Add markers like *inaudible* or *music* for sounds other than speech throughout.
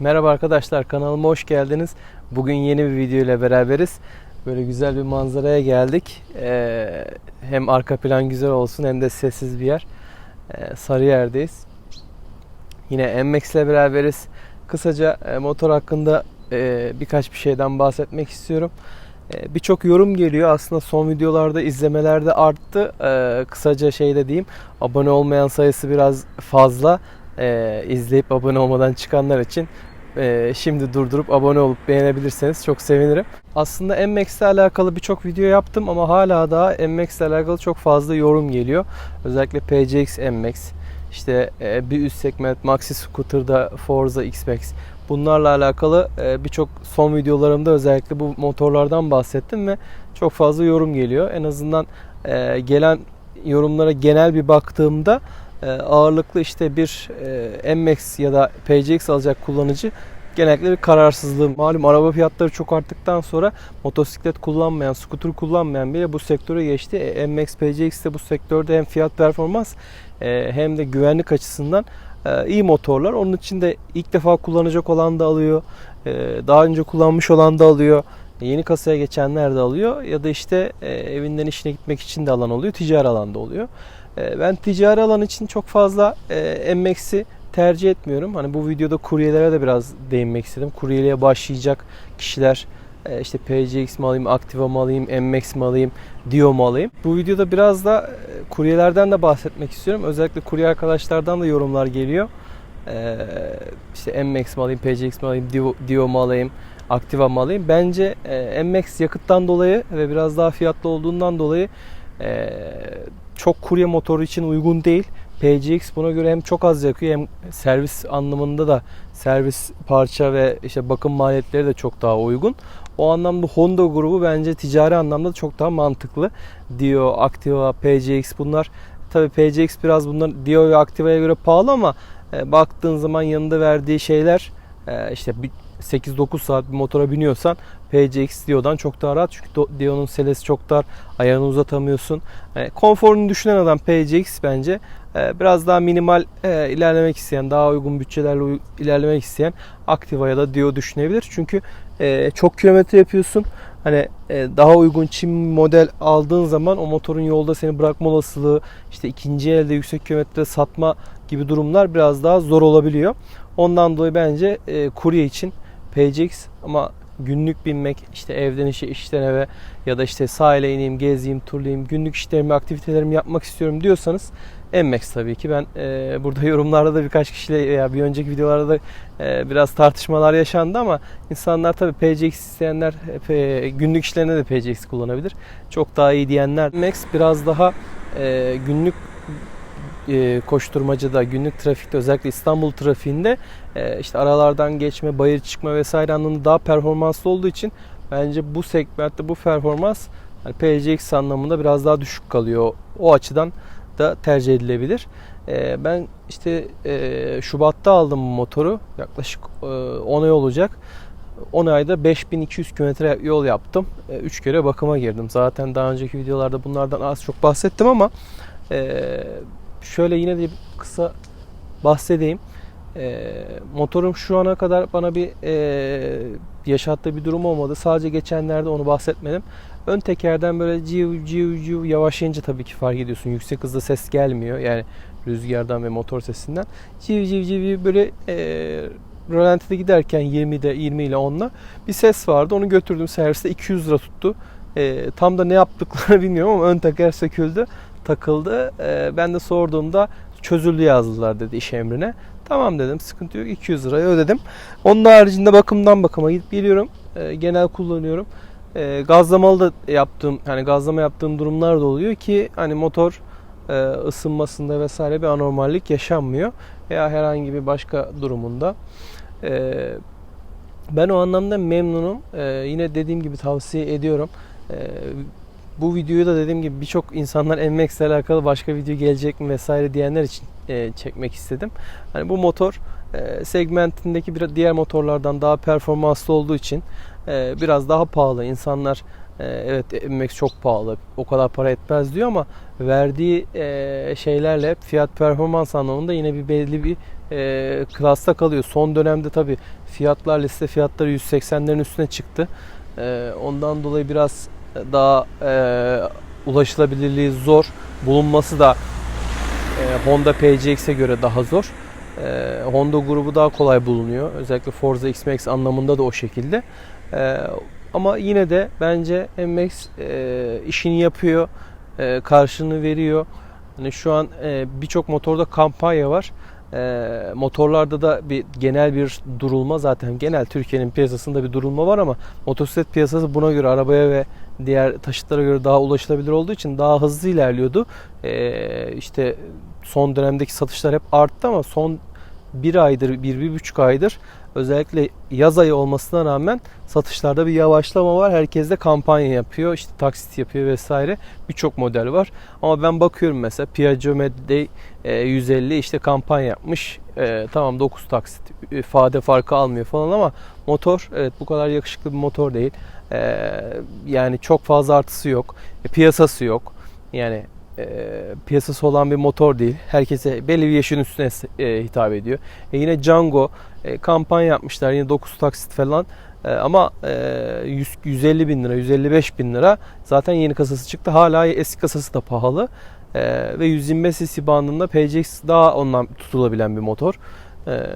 Merhaba arkadaşlar kanalıma hoş geldiniz. Bugün yeni bir video ile beraberiz. Böyle güzel bir manzaraya geldik. Ee, hem arka plan güzel olsun hem de sessiz bir yer. Ee, Sarıyer'deyiz. Yine MX ile beraberiz. Kısaca e, motor hakkında e, birkaç bir şeyden bahsetmek istiyorum. E, Birçok yorum geliyor. Aslında son videolarda izlemelerde arttı. E, kısaca şey de diyeyim. Abone olmayan sayısı biraz fazla. E, izleyip abone olmadan çıkanlar için e, şimdi durdurup abone olup beğenebilirseniz çok sevinirim. Aslında MX ile alakalı birçok video yaptım ama hala daha MX ile alakalı çok fazla yorum geliyor. Özellikle PCX MX, işte e, bir üst segment Maxi Scooter'da Forza X-Max bunlarla alakalı e, birçok son videolarımda özellikle bu motorlardan bahsettim ve çok fazla yorum geliyor. En azından e, gelen yorumlara genel bir baktığımda ağırlıklı işte bir e, MX ya da PCX alacak kullanıcı genellikle bir kararsızlığı. Malum araba fiyatları çok arttıktan sonra motosiklet kullanmayan, skuter kullanmayan bile bu sektöre geçti. E, MX, PCX de bu sektörde hem fiyat performans e, hem de güvenlik açısından e, iyi motorlar. Onun için de ilk defa kullanacak olan da alıyor. E, daha önce kullanmış olan da alıyor. Yeni kasaya geçenler de alıyor. Ya da işte e, evinden işine gitmek için de alan oluyor. Ticari alanda oluyor. E, ben ticari alan için çok fazla e, MX'i tercih etmiyorum. Hani bu videoda kuryelere de biraz değinmek istedim. Kuryeliğe başlayacak kişiler e, işte PCX mi alayım, Activa mı alayım, MX mi alayım, Dio mu alayım? Bu videoda biraz da e, kuryelerden de bahsetmek istiyorum. Özellikle kurye arkadaşlardan da yorumlar geliyor. İşte MX mi alayım, PCX mi alayım, Dio, Dio mu alayım, Activa mı alayım? Bence MX yakıttan dolayı ve biraz daha fiyatlı olduğundan dolayı çok kurye motoru için uygun değil. PCX buna göre hem çok az yakıyor hem servis anlamında da servis parça ve işte bakım maliyetleri de çok daha uygun. O anlamda Honda grubu bence ticari anlamda çok daha mantıklı. Dio, Activa, PCX bunlar tabi PCX biraz bunlar Dio ve Activa'ya göre pahalı ama e, baktığın zaman yanında verdiği şeyler e, işte bir 8-9 saat bir motora biniyorsan PCX Dio'dan çok daha rahat. Çünkü Dio'nun selesi çok dar. Ayağını uzatamıyorsun. Yani konforunu düşünen adam PCX bence e, biraz daha minimal e, ilerlemek isteyen, daha uygun bütçelerle ilerlemek isteyen Activa ya da Dio düşünebilir. Çünkü e, çok kilometre yapıyorsun. Hani e, daha uygun Çin model aldığın zaman o motorun yolda seni bırakma olasılığı, işte ikinci elde yüksek kilometre satma gibi durumlar biraz daha zor olabiliyor. Ondan dolayı bence e, kurye için PCX ama günlük binmek işte evden işe işten eve ya da işte sahile ineyim gezeyim turlayayım günlük işlerimi aktivitelerimi yapmak istiyorum diyorsanız MX tabii ki ben e, burada *laughs* yorumlarda da birkaç kişiyle veya bir önceki videolarda da e, biraz tartışmalar yaşandı ama insanlar tabii PCX isteyenler e, günlük işlerine de PCX kullanabilir. Çok daha iyi diyenler MX biraz daha e, günlük koşturmacada, günlük trafikte özellikle İstanbul trafiğinde e, işte aralardan geçme, bayır çıkma vesaire anlamında daha performanslı olduğu için bence bu segmentte bu performans yani PCX anlamında biraz daha düşük kalıyor. O açıdan da tercih edilebilir. E, ben işte e, Şubat'ta aldım bu motoru. Yaklaşık e, 10 ay olacak. 10 ayda 5200 kilometre yol yaptım. 3 kere bakıma girdim. Zaten daha önceki videolarda bunlardan az çok bahsettim ama e, şöyle yine de kısa bahsedeyim. E, motorum şu ana kadar bana bir e, yaşattığı bir durum olmadı. Sadece geçenlerde onu bahsetmedim. Ön tekerden böyle civ civ civ yavaşlayınca tabii ki fark ediyorsun. Yüksek hızda ses gelmiyor. Yani rüzgardan ve motor sesinden. Civ civ civ böyle e, rölantide giderken 20'de 20 ile 10'la bir ses vardı. Onu götürdüm serviste 200 lira tuttu. E, tam da ne yaptıklarını *laughs* bilmiyorum ama ön teker söküldü takıldı. E, ben de sorduğumda çözüldü yazdılar dedi iş emrine. Tamam dedim sıkıntı yok 200 lirayı ödedim. Onun haricinde bakımdan bakıma gidip geliyorum. E, genel kullanıyorum. E, gazlamalı da yaptığım hani gazlama yaptığım durumlar da oluyor ki hani motor e, ısınmasında vesaire bir anormallik yaşanmıyor veya herhangi bir başka durumunda. Ben o anlamda memnunum. Yine dediğim gibi tavsiye ediyorum. Bu videoyu da dediğim gibi birçok insanlar MX ile alakalı başka video gelecek mi vesaire diyenler için e, çekmek istedim. Hani bu motor e, segmentindeki bir diğer motorlardan daha performanslı olduğu için e, biraz daha pahalı. İnsanlar e, evet MX çok pahalı, o kadar para etmez diyor ama verdiği e, şeylerle fiyat performans anlamında yine bir belli bir e, klasta kalıyor. Son dönemde tabi fiyatlar liste fiyatları 180'lerin üstüne çıktı. E, ondan dolayı biraz daha e, ulaşılabilirliği zor. Bulunması da e, Honda PCX'e göre daha zor. E, Honda grubu daha kolay bulunuyor. Özellikle Forza X-Max anlamında da o şekilde. E, ama yine de bence MX e, işini yapıyor. E, karşılığını veriyor. Hani şu an e, birçok motorda kampanya var. E, motorlarda da bir genel bir durulma zaten genel Türkiye'nin piyasasında bir durulma var ama motosiklet piyasası buna göre arabaya ve diğer taşıtlara göre daha ulaşılabilir olduğu için daha hızlı ilerliyordu. E, işte son dönemdeki satışlar hep arttı ama son bir aydır, bir, bir buçuk aydır özellikle yaz ayı olmasına rağmen satışlarda bir yavaşlama var. Herkes de kampanya yapıyor, işte taksit yapıyor vesaire. Birçok model var. Ama ben bakıyorum mesela Piaggio Medley e, 150 işte kampanya yapmış. E, tamam 9 taksit e, fade farkı almıyor falan ama motor evet bu kadar yakışıklı bir motor değil. Yani çok fazla artısı yok. Piyasası yok. Yani e, piyasası olan bir motor değil. Herkese belli bir yaşın üstüne e, hitap ediyor. E, yine Django e, kampanya yapmışlar yine 9 taksit falan. E, ama e, 100, 150 bin lira, 155 bin lira zaten yeni kasası çıktı. Hala eski kasası da pahalı. E, ve 125 cc bandında PCX daha ondan tutulabilen bir motor. E,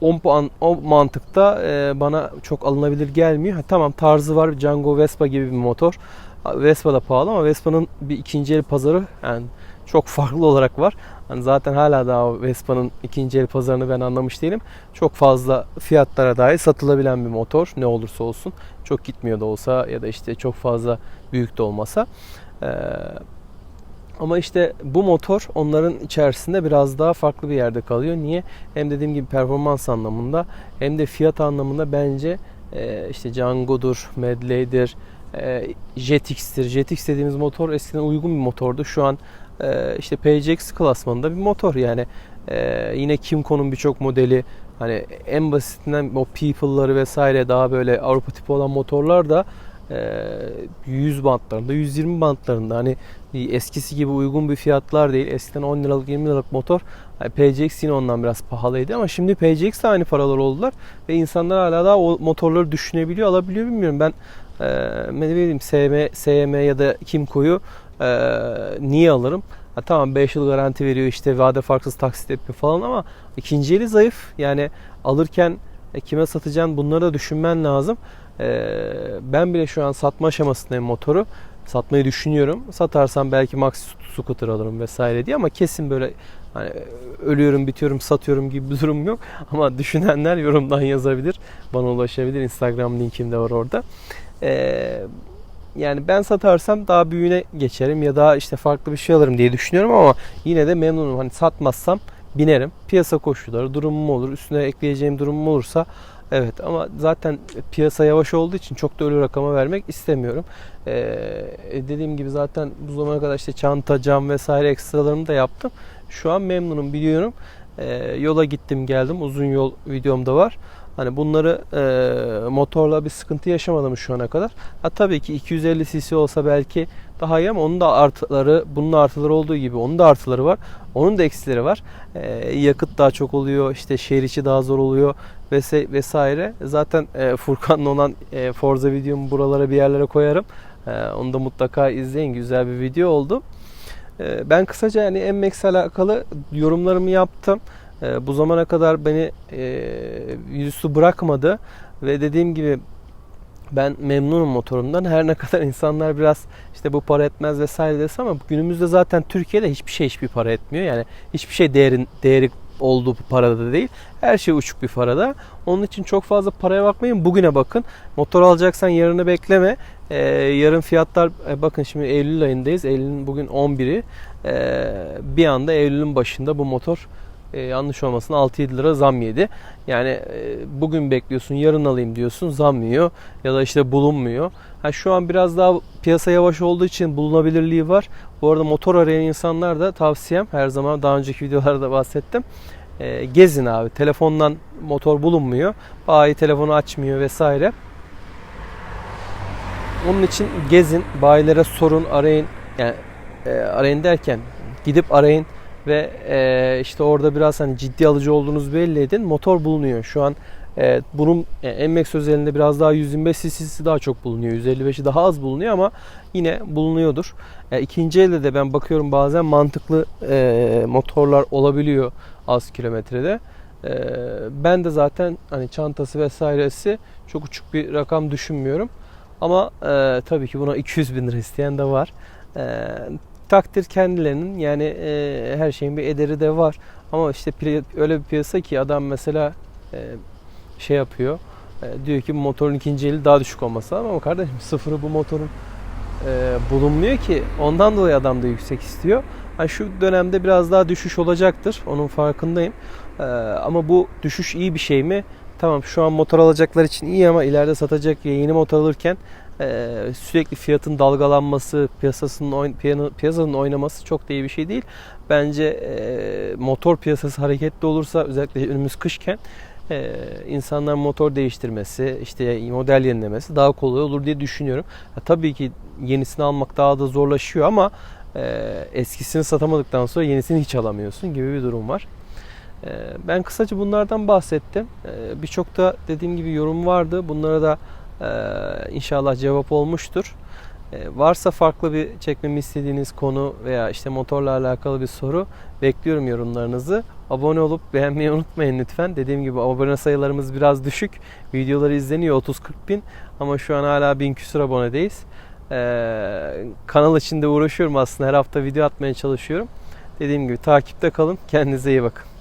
o, puan, o mantıkta e, bana çok alınabilir gelmiyor. Ha, tamam tarzı var. Django Vespa gibi bir motor. Vespa da pahalı ama Vespa'nın bir ikinci el pazarı yani çok farklı olarak var. Hani zaten hala daha Vespa'nın ikinci el pazarını ben anlamış değilim. Çok fazla fiyatlara dahi satılabilen bir motor ne olursa olsun. Çok gitmiyor da olsa ya da işte çok fazla büyük de olmasa. Ee, ama işte bu motor onların içerisinde biraz daha farklı bir yerde kalıyor. Niye? Hem dediğim gibi performans anlamında hem de fiyat anlamında bence e, işte Django'dur, Medley'dir, e, Jetix'tir. Jetix dediğimiz motor eskiden uygun bir motordu. Şu an e, işte PCX klasmanında bir motor yani e, yine Kimco'nun birçok modeli hani en basitinden o People'ları vesaire daha böyle Avrupa tipi olan motorlar da 100 bantlarında 120 bantlarında hani eskisi gibi uygun bir fiyatlar değil. Eskiden 10 liralık 20 liralık motor yani PCX yine ondan biraz pahalıydı ama şimdi PCX de aynı paralar oldular ve insanlar hala daha o motorları düşünebiliyor alabiliyor bilmiyorum ben e, ne bileyim SM, SM ya da Kimco'yu e, niye alırım? Ha, tamam 5 yıl garanti veriyor işte vade farksız taksit yapıyor falan ama ikinci eli zayıf. Yani alırken e, kime satacaksın bunları da düşünmen lazım. E, ben bile şu an satma aşamasındayım motoru. Satmayı düşünüyorum. Satarsam belki Max Scooter alırım vesaire diye ama kesin böyle hani ölüyorum, bitiyorum, satıyorum gibi bir durum yok. *laughs* Ama düşünenler yorumdan yazabilir. Bana ulaşabilir. Instagram linkim de var orada. Ee, yani ben satarsam daha büyüğüne geçerim ya da işte farklı bir şey alırım diye düşünüyorum ama yine de memnunum. Hani satmazsam binerim. Piyasa koşulları, durumum olur. Üstüne ekleyeceğim durumum olursa evet ama zaten piyasa yavaş olduğu için çok da ölü rakama vermek istemiyorum. Ee, dediğim gibi zaten bu zamana kadar işte çanta, cam vesaire ekstralarımı da yaptım. Şu an memnunum biliyorum. Ee, yola gittim geldim. Uzun yol videomda var. Hani bunları e, motorla bir sıkıntı yaşamadım şu ana kadar. Ha tabii ki 250 cc olsa belki daha iyi ama onun da artıları, bunun artıları olduğu gibi onun da artıları var. Onun da eksileri var. E, yakıt daha çok oluyor, işte şehir içi daha zor oluyor vesaire. Zaten e, Furkan'la olan e, Forza videomu buralara bir yerlere koyarım. E, onu da mutlaka izleyin. Güzel bir video oldu. E, ben kısaca yani MX alakalı yorumlarımı yaptım. E, bu zamana kadar beni e, yüzüstü bırakmadı ve dediğim gibi ben memnunum motorumdan. Her ne kadar insanlar biraz işte bu para etmez vesaire dese ama günümüzde zaten Türkiye'de hiçbir şey hiçbir para etmiyor. Yani hiçbir şey değerin değeri olduğu parada değil. Her şey uçuk bir parada. Onun için çok fazla paraya bakmayın. Bugüne bakın. Motor alacaksan yarını bekleme. Ee, yarın fiyatlar e, bakın şimdi Eylül ayındayız. Eylül'ün bugün 11'i. Ee, bir anda Eylül'ün başında bu motor e, yanlış olmasın 6-7 lira zam yedi. Yani e, bugün bekliyorsun yarın alayım diyorsun zam ya da işte bulunmuyor. Ha, şu an biraz daha piyasa yavaş olduğu için bulunabilirliği var. Bu arada motor arayan insanlar da tavsiyem her zaman daha önceki *laughs* videolarda bahsettim. E, gezin abi telefondan motor bulunmuyor. Bayi telefonu açmıyor vesaire. Onun için gezin, bayilere sorun, arayın. Yani e, arayın derken gidip arayın ve e, işte orada biraz hani ciddi alıcı olduğunuzu belli edin. Motor bulunuyor. Şu an e, bunun e, NMAX özelinde biraz daha 125 cc'si daha çok bulunuyor. 155'i daha az bulunuyor ama yine bulunuyordur. E, ikinci elde de ben bakıyorum bazen mantıklı e, motorlar olabiliyor az kilometrede. E, ben de zaten hani çantası vesairesi çok uçuk bir rakam düşünmüyorum. Ama e, tabii ki buna *laughs* 200 bin lira isteyen de var. E, takdir kendilerinin yani e, her şeyin bir ederi de var. Ama işte öyle bir piyasa ki adam mesela e, şey yapıyor. E, diyor ki bu motorun ikinci eli daha düşük olması lazım ama kardeşim *laughs* sıfırı bu motorun e, bulunmuyor ki. Ondan dolayı adam da yüksek istiyor. Ha, şu dönemde biraz daha düşüş olacaktır. Onun farkındayım. E, ama bu düşüş iyi bir şey mi? Tamam şu an motor alacaklar için iyi ama ileride satacak yeni motor alırken e, sürekli fiyatın dalgalanması, piyasasının oyn- piyasanın oynaması çok da iyi bir şey değil. Bence e, motor piyasası hareketli olursa özellikle önümüz kışken e, insanlar motor değiştirmesi, işte model yenilemesi daha kolay olur diye düşünüyorum. Tabii ki yenisini almak daha da zorlaşıyor ama e, eskisini satamadıktan sonra yenisini hiç alamıyorsun gibi bir durum var. Ben kısaca bunlardan bahsettim. E, Birçok da dediğim gibi yorum vardı. Bunlara da inşallah cevap olmuştur. E, varsa farklı bir çekmemi istediğiniz konu veya işte motorla alakalı bir soru bekliyorum yorumlarınızı. Abone olup beğenmeyi unutmayın lütfen. Dediğim gibi abone sayılarımız biraz düşük. Videoları izleniyor 30-40 bin ama şu an hala bin küsur abonedeyiz. Ee, kanal içinde uğraşıyorum aslında. Her hafta video atmaya çalışıyorum. Dediğim gibi takipte kalın. Kendinize iyi bakın.